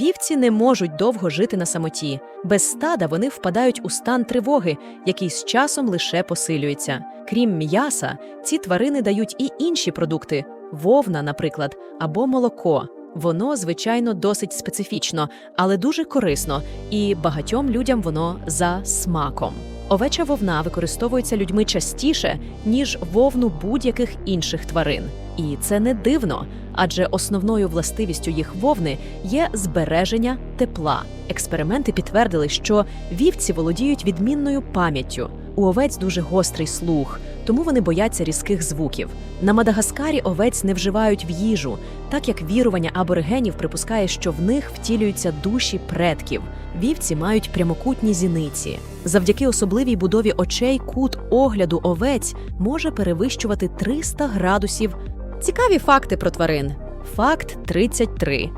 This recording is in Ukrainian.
Вівці не можуть довго жити на самоті. Без стада вони впадають у стан тривоги, який з часом лише посилюється. Крім м'яса, ці тварини дають і інші продукти вовна, наприклад, або молоко. Воно, звичайно, досить специфічно, але дуже корисно, і багатьом людям воно за смаком. Овеча вовна використовується людьми частіше, ніж вовну будь-яких інших тварин. І це не дивно, адже основною властивістю їх вовни є збереження тепла. Експерименти підтвердили, що вівці володіють відмінною пам'яттю. У овець дуже гострий слух, тому вони бояться різких звуків. На Мадагаскарі овець не вживають в їжу, так як вірування аборигенів припускає, що в них втілюються душі предків. Вівці мають прямокутні зіниці. Завдяки особливій будові очей кут огляду овець може перевищувати 300 градусів. Цікаві факти про тварин. Факт 33.